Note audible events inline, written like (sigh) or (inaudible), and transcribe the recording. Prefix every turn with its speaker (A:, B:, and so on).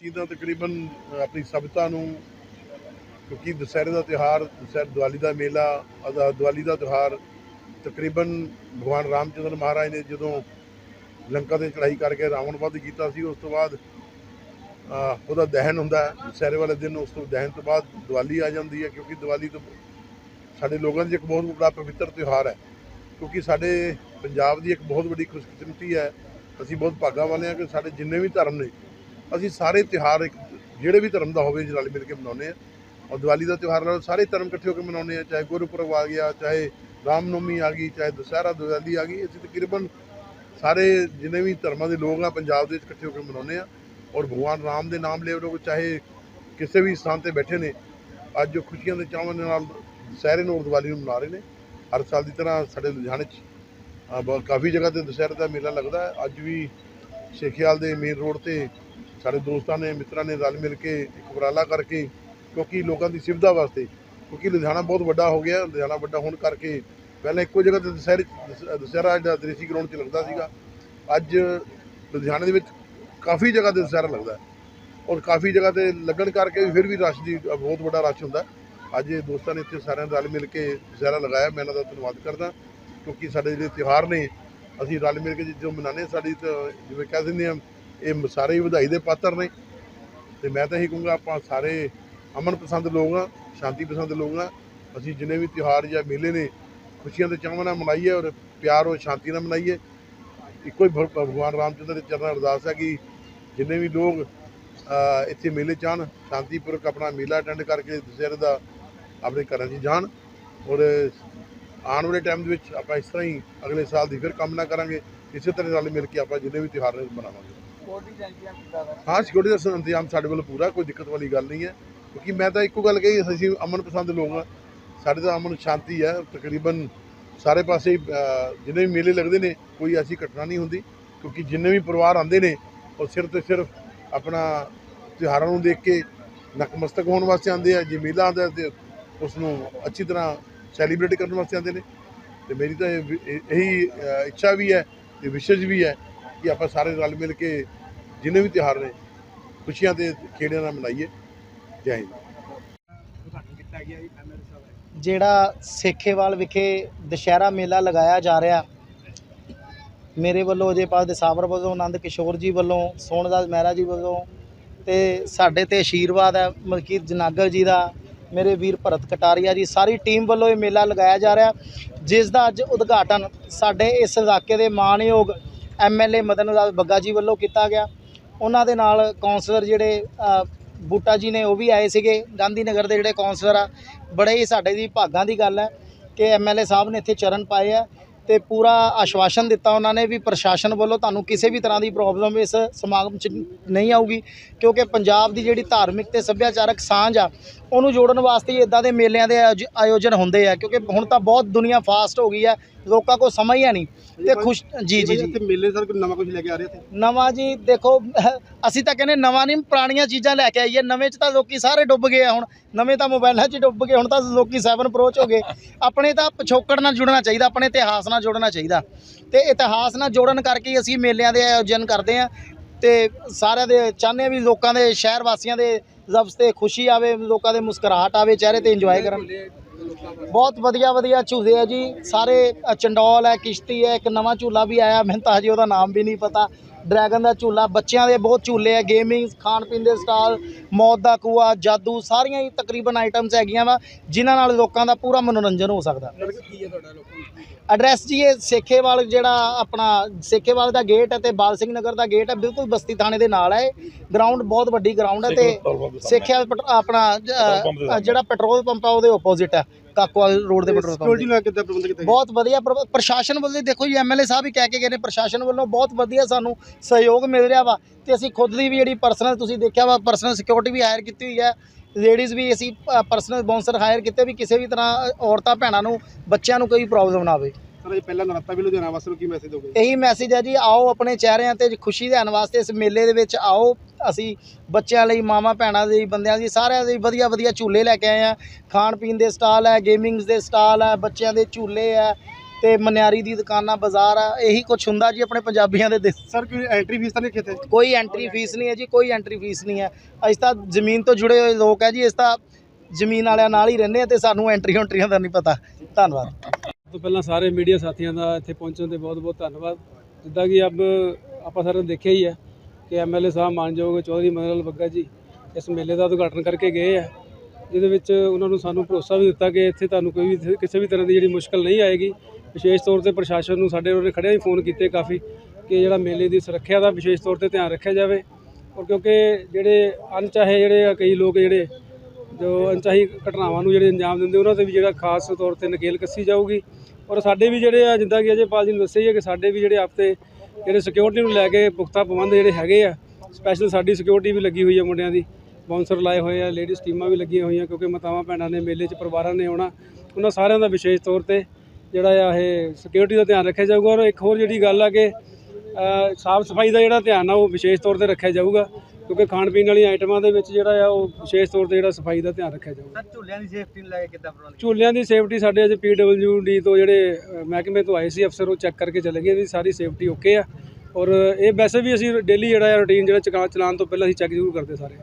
A: ਅਸੀਂ ਤਾਂ ਤਕਰੀਬਨ ਆਪਣੀ ਸਭਤਾ ਨੂੰ, ਕਿਉਂਕਿ ਦੁਸਹਿਰੇ ਦਾ ਤਿਉਹਾਰ, ਦੁਸਹਿਰੇ ਦੀਵਾਲੀ ਦਾ ਮੇਲਾ ਅਦਾ ਦੀਵਾਲੀ ਦਾ ਤਿਉਹਾਰ ਤਕਰੀਬਨ ਭਗਵਾਨ ਰਾਮਚੰਦਰ ਮਹਾਰਾਜ ਨੇ ਜਦੋਂ ਲੰਕਾ ਤੇ ਚੜ੍ਹਾਈ ਕਰਕੇ ਰਾਵਣ ਵੱਧ ਕੀਤਾ ਸੀ, ਉਸ ਤੋਂ ਬਾਅਦ ਉਹਦਾ ਦਹਨ ਹੁੰਦਾ ਦੁਸਹਿਰੇ ਵਾਲੇ ਦਿਨ ਉਸ ਤੋਂ ਦਹਨ ਤੋਂ ਬਾਅਦ ਦੀਵਾਲੀ ਆ ਜਾਂਦੀ ਹੈ, ਕਿਉਂਕਿ ਦੀਵਾਲੀ ਤੋਂ ਸਾਡੇ ਲੋਕਾਂ ਦੀ ਇੱਕ ਬਹੁਤ ਵੱਡਾ ਪਵਿੱਤਰ ਤਿਉਹਾਰ ਹੈ। ਕਿਉਂਕਿ ਸਾਡੇ ਪੰਜਾਬ ਦੀ ਇੱਕ ਬਹੁਤ ਵੱਡੀ ਖੁਸ਼ਕਿਸਮਤੀ ਹੈ, ਅਸੀਂ ਬਹੁਤ ਭਾਗਾਂ ਵਾਲੇ ਹਾਂ ਕਿ ਸਾਡੇ ਜਿੰਨੇ ਵੀ ਧਰਮ ਨੇ ਅਸੀਂ ਸਾਰੇ ਤਿਉਹਾਰ ਇੱਕ ਜਿਹੜੇ ਵੀ ਧਰਮ ਦਾ ਹੋਵੇ ਰਲ ਮਿਲ ਕੇ ਮਨਾਉਂਦੇ ਆ ਔਰ ਦੀਵਾਲੀ ਦਾ ਤਿਉਹਾਰ ਨਾਲ ਸਾਰੇ ਧਰਮ ਇਕੱਠੇ ਹੋ ਕੇ ਮਨਾਉਂਦੇ ਆ ਚਾਹੇ ਗੁਰਪੁਰਬ ਆ ਗਿਆ, ਚਾਹੇ ਰਾਮਨਵਮੀ ਆ ਗਈ, ਚਾਹੇ ਦੁਸਹਿਰਾ, ਦੀਵਾਲੀ ਆ ਗਈ। ਅਸੀਂ ਤਕਰੀਬਨ ਸਾਰੇ ਜਿੰਨੇ ਵੀ ਧਰਮਾਂ ਦੇ ਲੋਕ ਆ, ਪੰਜਾਬ ਦੇ ਵਿੱਚ ਇਕੱਠੇ ਹੋ ਕੇ ਮਨਾਉਂਦੇ ਆ ਔਰ ਭਗਵਾਨ ਰਾਮ ਦੇ ਨਾਮ ਲੈ ਲੋਕ ਚਾਹੇ ਕਿਸੇ ਵੀ ਸਥਾਨ ਤੇ ਬੈਠੇ ਨੇ, ਅੱਜ ਉਹ ਖੁਸ਼ੀਆਂ ਦੇ ਚਾਵਾਂ ਦੇ ਨਾਲ ਦੁਸਹਿਰੇ ਨੂੰ ਦੀਵਾਲੀ ਨੂੰ ਮਨਾ ਰਹੇ ਨੇ। ਹਰ ਸਾਲ ਦੀ ਤਰ੍ਹਾਂ ਸਾਡੇ ਲੁਧਿਆਣੇ 'ਚ ਕਾਫੀ ਜਗ੍ਹਾ ਤੇ ਦੁਸਹਿਰੇ ਦਾ ਮੇਲਾ ਲੱਗਦਾ ਅੱਜ ਵੀ ਸ਼ੇਖਿਆਲ ਦੇ ਮੇਨ ਰੋਡ ਤੇ ਸਾਡੇ ਦੋਸਤਾਂ ਨੇ, ਮਿੱਤਰਾਂ ਨੇ ਰਲ ਮਿਲ ਕੇ ਇੱਕ ਉਪਰਾਲਾ ਕਰਕੇ ਕਿਉਂਕਿ ਲੋਕਾਂ ਦੀ ਸੁਵਿਧਾ ਵਾਸਤੇ, ਕਿਉਂਕਿ ਲੁਧਿਆਣਾ ਬਹੁਤ ਵੱਡਾ ਹੋ ਗਿਆ, ਲੁਧਿਆਣਾ ਵੱਡਾ ਹੋਣ ਕਰਕੇ ਪਹਿਲਾਂ ਇੱਕੋ ਜਗ੍ਹਾ ਤੇ ਦੁਸਹਿਰੇ ਦੁਸ- ਦੁਸਹਿਰਾ ਜਿਹੜਾ ਦ੍ਰਿਸ਼ੀ ਗਰਾਊਂਡ 'ਚ ਲੱਗਦਾ ਸੀਗਾ। ਅੱਜ ਲੁਧਿਆਣੇ ਦੇ ਵਿੱਚ ਕਾਫੀ ਜਗ੍ਹਾ ਤੇ ਦੁਸਹਿਰਾ ਲੱਗਦਾ ਔਰ ਕਾਫੀ ਜਗ੍ਹਾ ਤੇ ਲੱਗਣ ਕਰਕੇ ਵੀ ਫਿਰ ਵੀ ਰਸ਼ ਦੀ, ਬਹੁਤ ਵੱਡਾ ਰਸ਼ ਹੁੰਦਾ ਅੱਜ ਇਹ ਦੋਸਤਾਂ ਨੇ ਇੱਥੇ ਸਾਰਿਆਂ ਨੇ ਰਲ ਮਿਲ ਕੇ ਦੁਸਹਿਰਾ ਲਗਾਇਆ, ਮੈਂ ਇਹਨਾਂ ਦਾ ਧੰਨਵਾਦ ਕਰਦਾ ਕਿਉਂਕਿ ਸਾਡੇ ਜਿਹੜੇ ਤਿਉਹਾਰ ਨੇ, ਅਸੀਂ ਰਲ ਮਿਲ ਕੇ ਜਦੋਂ ਮਨਾਉਂਦੇ ਸਾਡੀ ਤਾਂ ਜਿਵੇਂ ਕਹਿ ਦਿੰਦੇ ਆ ਇਹ ਸਾਰੇ ਹੀ ਵਧਾਈ ਦੇ ਪਾਤਰ ਨੇ। ਤੇ ਮੈਂ ਤਾਂ ਇਹੀ ਕਹੂੰਗਾ, ਆਪਾਂ ਸਾਰੇ ਅਮਨ ਪਸੰਦ ਲੋਕ ਆ, ਸ਼ਾਂਤੀ ਪਸੰਦ ਲੋਕ ਆ। ਅਸੀਂ ਜਿੰਨੇ ਵੀ ਤਿਉਹਾਰ ਜਾਂ ਮੇਲੇ ਨੇ, ਖੁਸ਼ੀਆਂ ਦੇ ਚਾਵਾਂ ਨਾਲ ਮਨਾਈਏ ਔਰ ਪਿਆਰ ਔਰ ਸ਼ਾਂਤੀ ਨਾਲ ਮਨਾਈਏ। ਇੱਕੋ ਹੀ ਭਗ- ਭਗਵਾਨ ਰਾਮਚੰਦਰ ਦੇ ਚਰਨਾਂ ਅਰਦਾਸ ਹੈ ਕਿ ਜਿੰਨੇ ਵੀ ਲੋਕ ਇੱਥੇ ਮੇਲੇ ਚਾਹਣ ਸ਼ਾਂਤੀਪੂਰਵਕ ਆਪਣਾ ਮੇਲਾ ਅਟੈਂਡ ਕਰਕੇ ਦੁਸਹਿਰੇ ਦਾ ਆਪਣੇ ਘਰਾਂ 'ਚ ਜਾਣ ਔਰ ਆਉਣ ਵਾਲੇ ਟਾਈਮ ਦੇ ਵਿੱਚ ਆਪਾਂ ਇਸ ਤਰ੍ਹਾਂ ਹੀ ਅਗਲੇ ਸਾਲ ਦੀ ਫਿਰ ਕਾਮਨਾ ਕਰਾਂਗੇ। ਇਸੇ ਤਰ੍ਹਾਂ ਨਾਲ ਮਿਲ ਕੇ ਆਪਾਂ ਜਿੰਨੇ ਵੀ ਤਿਉਹਾਰ ਨੇ ਮਨਾਵਾਂਗੇ। ਹਾਂ ਸਿਕਿਉਰਿਟੀ ਦਾ ਇੰਤਜ਼ਾਮ ਸਾਡੇ ਵੱਲੋਂ ਪੂਰਾ, ਕੋਈ ਦਿੱਕਤ ਵਾਲੀ ਗੱਲ ਨਹੀਂ ਹੈ। ਕਿਉਂਕਿ ਮੈਂ ਤਾਂ ਇੱਕੋ ਗੱਲ ਕਹੀ, ਅਸੀਂ ਅਮਨ ਪਸੰਦ ਲੋਕ ਆ ਸਾਡੇ ਤਾਂ ਅਮਨ ਸ਼ਾਂਤੀ ਹੈ, ਤਕਰੀਬਨ ਸਾਰੇ ਪਾਸੇ ਜਿੰਨੇ ਵੀ ਮੇਲੇ ਲੱਗਦੇ ਨੇ, ਕੋਈ ਐਸੀ ਘਟਨਾ ਨਹੀਂ ਹੁੰਦੀ। ਕਿਉਂਕਿ ਜਿੰਨੇ ਵੀ ਪਰਿਵਾਰ ਆਉਂਦੇ ਨੇ, ਉਹ ਸਿਰਫ ਤੇ ਸਿਰਫ ਆਪਣਾ ਤਿਉਹਾਰਾਂ ਨੂੰ ਦੇਖ ਕੇ ਨਕਮਸਤਕ ਹੋਣ ਵਾਸਤੇ ਆਉਂਦੇ ਆ। ਜੇ ਮੇਲਾ ਆਉਂਦਾ ਤੇ ਉਸ ਨੂੰ ਅੱਛੀ ਤਰ੍ਹਾਂ ਸੈਲੀਬ੍ਰੇਟ ਕਰਨ ਵਾਸਤੇ ਆਉਂਦੇ ਨੇ। ਤੇ ਮੇਰੀ ਤਾਂ ਇਹ ਇਹੀ ਇੱਛਾ ਵੀ ਹੈ, ਤੇ ਵਿਸ਼ੇਸ਼ ਵੀ ਹੈ ਕਿ ਆਪਾਂ ਸਾਰੇ ਰਲ ਮਿਲ ਕੇ ਜਿੰਨੇ ਵੀ ਤਿਉਹਾਰ ਨੇ, ਖੁਸ਼ੀਆਂ ਦੇ ਖੇੜਿਆਂ ਨਾਲ ਮਨਾਈਏ। ਜੈ ਹਿੰਦ।
B: ਜਿਹੜਾ ਸੇਖੇਵਾਲ ਵਿਖੇ ਦੁਸ਼ਹਿਰਾ ਮੇਲਾ ਲਗਾਇਆ ਜਾ ਰਿਹਾ, ਮੇਰੇ ਵੱਲੋਂ ਅਜੇਪਾਲ ਦੇ ਸਾਬਰ ਵੱਲੋਂ, ਆਨੰਦ ਕਿਸ਼ੋਰ ਜੀ ਵੱਲੋਂ ਸੋਨਦਾਸ ਮਹਿਰਾ ਜੀ ਵੱਲੋਂ ਤੇ ਸਾਡੇ ਤੇ ਆਸ਼ੀਰਵਾਦ ਹੈ ਮਲਕੀਤ ਜਨਾਗਰ ਜੀ ਦਾ, ਮੇਰੇ ਵੀਰ ਭਰਤ ਕਟਾਰੀਆ ਜੀ, ਸਾਰੀ ਟੀਮ ਵੱਲੋਂ ਇਹ ਮੇਲਾ ਲਗਾਇਆ ਜਾ ਰਿਹਾ, ਜਿਸ ਦਾ ਅੱਜ ਉਦਘਾਟਨ ਸਾਡੇ ਇਸ ਇਲਾਕੇ ਦੇ ਮਾਣਯੋਗ ਐਮਐਲਏ ਮਦਨ ਲਾਲ ਬੱਗਾ ਜੀ ਵੱਲੋਂ ਕੀਤਾ ਗਿਆ। ਉਹਨਾਂ ਦੇ ਨਾਲ ਕਾਉਂਸਲਰ ਜਿਹੜੇ ਬੂਟਾ ਜੀ ਨੇ ਉਹ ਵੀ ਆਏ ਸੀਗੇ ਗਾਂਧੀ ਨਗਰ ਦੇ ਜਿਹੜੇ ਕਾਉਂਸਲਰ ਆ, ਬੜੇ ਹੀ ਸਾਡੇ ਦੀ ਭਾਗਾਂ ਦੀ ਗੱਲ ਹੈ ਕਿ ਐਮਐਲਏ ਸਾਹਿਬ ਨੇ ਇੱਥੇ ਚਰਨ ਪਾਏ ਆ ਤੇ ਪੂਰਾ ਆਸ਼ਵਾਸਨ ਦਿੱਤਾ ਉਹਨਾਂ ਨੇ ਵੀ ਪ੍ਰਸ਼ਾਸਨ ਵੱਲੋਂ ਤੁਹਾਨੂੰ ਕਿਸੇ ਵੀ ਤਰ੍ਹਾਂ ਦੀ ਪ੍ਰੋਬਲਮ ਇਸ ਸਮਾਗਮ 'ਚ ਨਹੀਂ ਆਊਗੀ, ਕਿਉਂਕਿ ਪੰਜਾਬ ਦੀ ਜਿਹੜੀ ਧਾਰਮਿਕ ਤੇ ਸੱਭਿਆਚਾਰਕ ਸਾਂਝ ਆ, ਉਹਨੂੰ ਜੋੜਨ ਵਾਸਤੇ ਹੀ ਇਦਾਂ ਦੇ ਮੇਲਿਆਂ ਦੇ ਆਯੋਜ- ਆਯੋਜਨ ਹੁੰਦੇ ਆ, ਕਿਉਂਕਿ ਹੁਣ ਤਾਂ ਬਹੁਤ ਦੁਨੀਆ ਫਾਸਟ ਹੋ ਗਈ ਆ ਲੋਕਾਂ ਕੋਲ ਸਮਾਂ ਹੀ ਨਹੀਂ। ਤੇ ਖੁਸ਼ ਜੀ ਜੀ ਜੀ।
C: ਮੇਲੇ ਸਰ ਨਵਾਂ ਕੁਝ ਲੈ ਕੇ ਆ ਰਹੇ ਇੱਥੇ?
B: ਨਵਾਂ ਜੀ ਦੇਖੋ (laughs) ਅਸੀਂ ਤਾਂ ਕਹਿੰਦੇ ਨਵਾਂ ਨਹੀਂ ਪੁਰਾਣੀਆਂ ਚੀਜ਼ਾਂ ਲੈ ਕੇ ਆਈਏ। ਨਵੇਂ 'ਚ ਤਾਂ ਲੋਕੀ ਸਾਰੇ ਡੁੱਬ ਗਏ ਆ ਹੁਣ। ਨਵੇਂ ਤਾਂ ਮੋਬਾਈਲਾਂ 'ਚ ਡੁੱਬ ਗਏ ਹੁਣ ਤਾਂ ਲੋਕੀ 7 ਅਪਰੋਚ ਹੋ ਗਏ। ਆਪਣੇ ਤਾਂ ਪਿਛੋਕੜ ਨਾਲ ਜੁੜਨਾ ਚਾਹੀਦਾ ਆਪਣੇ ਇਤਿਹਾਸ ਨਾਲ ਜੁੜਨਾ ਚਾਹੀਦਾ। ਤੇ ਇਤਿਹਾਸ ਨਾਲ ਜੋੜਨ ਕਰਕੇ ਅਸੀਂ ਮੇਲਿਆਂ ਦੇ ਆਯੋਜਨ ਕਰਦੇ ਆ ਤੇ ਸਾਰਿਆਂ ਦੇ ਚਾਹੁੰਦੇ ਹਾਂ ਵੀ ਲੋਕਾਂ ਦੇ ਸ਼ਹਿਰ ਵਾਸੀਆਂ ਦੇ ਲਫ਼ਜ਼ ਤੇ ਖੁਸ਼ੀ ਆਵੇ ਲੋਕਾਂ ਦੇ ਮੁਸਕਰਾਹਟ ਆਵੇ ਚਿਹਰੇ ਤੇ ਇੰਜੋਏ ਕਰਨ। ਬਹੁਤ ਵਧੀਆ ਵਧੀਆ ਝੂਲੇ ਆ ਜੀ। ਸਾਰੇ ਚੰਡੌਲ ਹੈ, ਕਿਸ਼ਤੀ ਹੈ, ਇੱਕ ਨਵਾਂ ਝੂਲਾ ਵੀ ਆਇਆ, ਮੈਨੂੰ ਤਾਂ ਹਜੇ ਉਹਦਾ ਨਾਮ ਵੀ ਨਹੀਂ ਪਤਾ। ਡਰੈਗਨ ਦਾ ਝੂਲਾ ਬੱਚਿਆਂ ਦੇ ਬਹੁਤ ਝੂਲੇ ਆ ਗੇਮਿੰਗ ਖਾਣ ਪੀਣ ਦੇ ਸਟਾਲ ਮੌਤ ਦਾ ਕੂਆ ਜਾਦੂ ਸਾਰੀਆਂ ਹੀ ਤਕਰੀਬਨ ਆਈਟਮਸ ਹੈਗੀਆਂ ਵਾ ਜਿਨ੍ਹਾਂ ਨਾਲ ਲੋਕਾਂ ਦਾ ਪੂਰਾ ਮਨੋਰੰਜਨ ਹੋ ਸਕਦਾ। ਐਡਰੈਸ ਜੀ ਇਹ ਸੇਖੇਵਾਲ ਜਿਹੜਾ ਆਪਣਾ ਸੇਖੇਵਾਲ ਦਾ ਗੇਟ ਹੈ ਤੇ ਬਾਲ ਸਿੰਘ ਨਗਰ ਦਾ ਗੇਟ ਹੈ ਬਿਲਕੁਲ ਬਸਤੀ ਥਾਣੇ ਦੇ ਨਾਲ ਹੈ ਗਰਾਊਂਡ ਬਹੁਤ ਵੱਡੀ ਗਰਾਊਂਡ ਹੈ ਤੇ ਸੇਖਿਆ ਆਪਣਾ ਜਿਹੜਾ ਪੈਟਰੋਲ ਪੰਪ ਆ ਉਹਦੇ ਆਪੋਜ਼ਿਟ ਹੈ। ਕਾਕੋਵਾਲ ਰੋਡ ਦੇ ਪੈਟਰੋਲ ਪੰਪ
C: ਸਿਕਿਉਰਿਟੀ। ਨਾਲ ਕਿੱਦਾਂ ਪ੍ਰਬੰਧ ਕੀਤਾ
B: ਬਹੁਤ ਵਧੀਆ ਪ੍ਰ- ਪ੍ਰਸ਼ਾਸਨ ਵੱਲੋਂ ਦੇਖੋ ਜੀ ਐਮਐਲਏ ਸਾਹਿਬ ਹੀ ਕਹਿ ਕੇ ਗਏ ਨੇ ਪ੍ਰਸ਼ਾਸਨ ਵੱਲੋਂ ਬਹੁਤ ਵਧੀਆ ਸਾਨੂੰ ਸਹਿਯੋਗ ਮਿਲ ਰਿਹਾ ਵਾ ਤੇ ਅਸੀਂ ਖੁਦ ਦੀ ਵੀ ਜਿਹੜੀ ਪਰਸਨਲ ਤੁਸੀਂ ਦੇਖਿਆ ਵਾ ਪਰਸਨਲ ਸਿਕਿਉਰਿਟੀ ਵੀ ਹਾਇਰ ਕੀਤੀ ਹੋਈ ਹੈ ਲੇਡੀਜ਼ ਵੀ ਅਸੀਂ ਪਰਸਨਲ ਬਾਉਂਸਰ ਹਾਇਰ ਕੀਤੇ ਵੀ ਕਿਸੇ ਵੀ ਤਰ੍ਹਾਂ ਅ, ਔਰਤਾਂ ਭੈਣਾਂ ਨੂੰ ਬੱਚਿਆਂ ਨੂੰ ਕੋਈ ਪ੍ਰੋਬਲਮ ਨਾ ਆਵੇ
C: ਸਰ ਇਹ ਪਹਿਲਾ ਨਰਾਤਾ ਵੀ ਲੁਧਿਆਣਾ ਵਾਸੀਆਂ ਨੂੰ ਕੀ ਮੈਸੇਜ ਦੋਗੇ?
B: ਇਹੀ ਮੈਸੇਜ ਹੈ ਜੀ ਆਓ ਆਪਣੇ ਚਿਹਰਿਆਂ ਤੇ ਖੁਸ਼ੀ ਲੈਣ ਵਾਸਤੇ ਇਸ ਮੇਲੇ ਦੇ ਵਿੱਚ ਆਓ। ਅਸੀਂ ਬੱਚਿਆਂ ਲਈ ਮਾਵਾਂ ਭੈਣਾਂ ਲਈ ਬੰਦਿਆਂ ਲਈ ਸਾਰਿਆਂ ਲਈ ਵਧੀਆ ਵਧੀਆ ਝੂਲੇ ਲੈ ਕੇ ਆਏ ਆ ਖਾਣ ਪੀਣ ਦੇ ਸਟਾਲ ਹੈ ਗੇਮਿੰਗਸ ਦੇ ਸਟਾਲ ਹੈ ਬੱਚਿਆਂ ਦੇ ਝੂਲੇ ਹੈ ਤੇ ਮਨਿਆਰੀ ਦੀ ਦੁਕਾਨਾਂ ਬਾਜ਼ਾਰ ਆ ਇਹੀ ਕੁਝ ਹੁੰਦਾ ਜੀ ਆਪਣੇ ਪੰਜਾਬੀਆਂ ਦੇ
C: ਸਰ ਕੋਈ ਐਂਟਰੀ ਫੀਸ ਤਾਂ ਨਹੀਂ ਇੱਥੇ
B: ਕੋਈ ਐਂਟਰੀ ਫੀਸ ਨਹੀਂ ਹੈ ਜੀ ਕੋਈ ਐਂਟਰੀ ਫੀਸ ਨਹੀਂ ਹੈ। ਅਸੀਂ ਤਾਂ ਜ਼ਮੀਨ ਤੋਂ ਜੁੜੇ ਹੋਏ ਲੋਕ ਹੈ ਜੀ ਇਸ ਤਾਂ ਜ਼ਮੀਨ ਵਾਲਿਆਂ ਨਾਲ ਹੀ ਰਹਿੰਦੇ ਆ ਤੇ ਸਾਨੂੰ ਐਂਟਰੀ ਉਂਟਰੀਆਂ ਦਾ ਨਹੀਂ ਪਤਾ। ਧੰਨਵਾਦ।
D: ਤੋਂ ਪਹਿਲਾਂ ਸਾਰੇ ਮੀਡੀਆ ਸਾਥੀਆਂ ਦਾ ਇੱਥੇ ਪਹੁੰਚਣ ਤੇ ਬਹੁਤ-ਬਹੁਤ ਧੰਨਵਾਦ। ਜਿੱਦਾਂ ਕਿ ਅਬ ਆਪਾਂ ਸਾਰਿਆਂ ਨੇ ਦੇਖਿਆ ਹੀ ਹੈ ਕਿ ਐਮਐਲਏ ਸਾਹਿਬ ਮਾਨਯੋਗ ਚੌਧਰੀ ਮਨੋਹਰ ਬੱਗਾ ਜੀ ਇਸ ਮੇਲੇ ਦਾ ਉਦਘਾਟਨ ਕਰਕੇ ਗਏ ਆ ਜਿਹਦੇ ਵਿੱਚ ਉਹਨਾਂ ਨੂੰ ਸਾਨੂੰ ਭਰੋਸਾ ਵੀ ਦਿੱਤਾ ਕਿ ਇੱਥੇ ਤੁਹਾਨੂੰ ਕੋਈ ਵੀ, ਕਿਸੇ ਵੀ ਤਰ੍ਹਾਂ ਦੀ ਜਿਹੜੀ ਮੁਸ਼ਕਲ ਨਹੀਂ ਆਏਗੀ। ਵਿਸ਼ੇਸ਼ ਤੌਰ ਤੇ ਪ੍ਰਸ਼ਾਸਨ ਨੂੰ ਸਾਡੇ ਉਹਨੇ ਖੜਿਆ ਹੀ ਫੋਨ ਕੀਤੇ ਕਾਫੀ ਕਿ ਜਿਹੜਾ ਮੇਲੇ ਦੀ ਸੁਰੱਖਿਆ ਦਾ ਵਿਸ਼ੇਸ਼ ਤੌਰ ਤੇ ਧਿਆਨ ਰੱਖਿਆ ਜਾਵੇ। ਔਰ ਕਿਉਂਕਿ ਜਿਹੜੇ ਅਣਚਾਹੇ ਜਿਹੜੇ ਆ ਕਈ ਲੋਕ ਜਿਹੜੇ ਜੋ ਅਣਚਾਹੀ ਘਟਨਾਵਾਂ ਨੂੰ ਜਿਹੜੇ ਅੰਜਾਮ ਦਿੰਦੇ, ਉਹਨਾਂ ਤੇ ਵੀ ਜਿਹੜਾ ਖਾਸ ਤੌਰ ਤੇ ਨਕੇਲ ਕੱਸੀ ਜਾਊਗੀ। ਔਰ ਸਾਡੇ ਵੀ ਜਿਹੜੇ ਆ, ਜਿੱਦਾਂ ਕਿ ਅਜੇ ਪਾਲ ਜੀ ਨੂੰ ਦੱਸਿਆ ਹੀ ਹੈ ਕਿ ਸਾਡੇ ਵੀ ਜਿਹੜੇ ਆਪਤੇ ਜਿਹੜੇ ਸਿਕਿਉਰਿਟੀ ਨੂੰ ਲੈ ਕੇ ਪੁਖਤਾ ਪ੍ਰਬੰਧ ਜਿਹੜੇ ਹੈਗੇ ਆ ਸਪੈਸ਼ਲ ਸਾਡੀ ਸਿਕਿਉਰਿਟੀ ਵੀ ਲੱਗੀ ਹੋਈ ਹੈ ਮੁੰਡਿਆਂ ਦੀ ਬਾਉਂਸਰ ਲਾਏ ਹੋਏ ਆ ਲੇਡੀਜ਼ ਟੀਮਾਂ ਵੀ ਲੱਗੀਆਂ ਹੋਈਆਂ ਕਿਉਂਕਿ ਮਾਤਾਵਾਂ ਭੈਣਾਂ ਨੇ, ਮੇਲੇ 'ਚ ਪਰਿਵਾਰਾਂ ਨੇ ਆਉਣਾ, ਉਹਨਾਂ ਸਾਰਿਆਂ ਦਾ ਵਿਸ਼ੇਸ਼ ਤੌਰ ਤੇ ਜਿਹੜਾ ਆ ਇਹ ਸਿਕਿਉਰਿਟੀ ਦਾ ਧਿਆਨ ਰੱਖਿਆ ਜਾਊਗਾ। ਔਰ ਇੱਕ ਹੋਰ ਜਿਹੜੀ ਗੱਲ ਆ ਕਿ ਸਾਫ਼ ਸਫ਼ਾਈ ਦਾ ਜਿਹੜਾ ਧਿਆਨ ਆ, ਉਹ ਵਿਸ਼ੇਸ਼ ਤੌਰ ਤੇ ਰੱਖਿਆ ਜਾਊਗਾ। ਕਿਉਂਕਿ ਖਾਣ ਪੀਣ ਵਾਲੀਆਂ ਆਈਟਮਾਂ ਦੇ ਵਿੱਚ ਜਿਹੜਾ ਆ ਉਹ ਵਿਸ਼ੇਸ਼ ਤੌਰ ਤੇ ਜਿਹੜਾ ਸਫ਼ਾਈ ਦਾ ਧਿਆਨ ਰੱਖਿਆ ਜਾਊਗਾ।
C: ਸਰ ਝੂਲਿਆਂ ਦੀ ਸੇਫਟੀ ਨੂੰ ਲੈ ਕੇ ਕਿੱਦਾਂ ਪ੍ਰਬੰਧ
D: ਝੂਲਿਆਂ ਦੀ ਸੇਫਟੀ ਸਾਡੇ ਅੱਜ ਡੀ ਤੋਂ ਜਿਹੜੇ ਅ, ਮਹਿਕਮੇ ਤੋਂ ਆਏ ਸੀ ਅਫਸਰ ਉਹ ਚੈੱਕ ਕਰਕੇ ਚਲੇ ਗਏ ਵੀ ਸਾਰੀ ਸੇਫਟੀ ਓਕੇ ਆ। ਔਰ ਇਹ ਵੈਸੇ ਵੀ ਅਸੀਂ ਡੇਲੀ ਜਿਹੜਾ ਆ ਰੂਟੀਨ ਜਿਹੜਾ ਚਕਾ ਚਲਾਉਣ ਤੋਂ ਪਹਿਲਾਂ ਅਸੀਂ ਚੈੱਕ ਜ਼ਰੂਰ ਕਰਦੇ ਸਾਰੇ।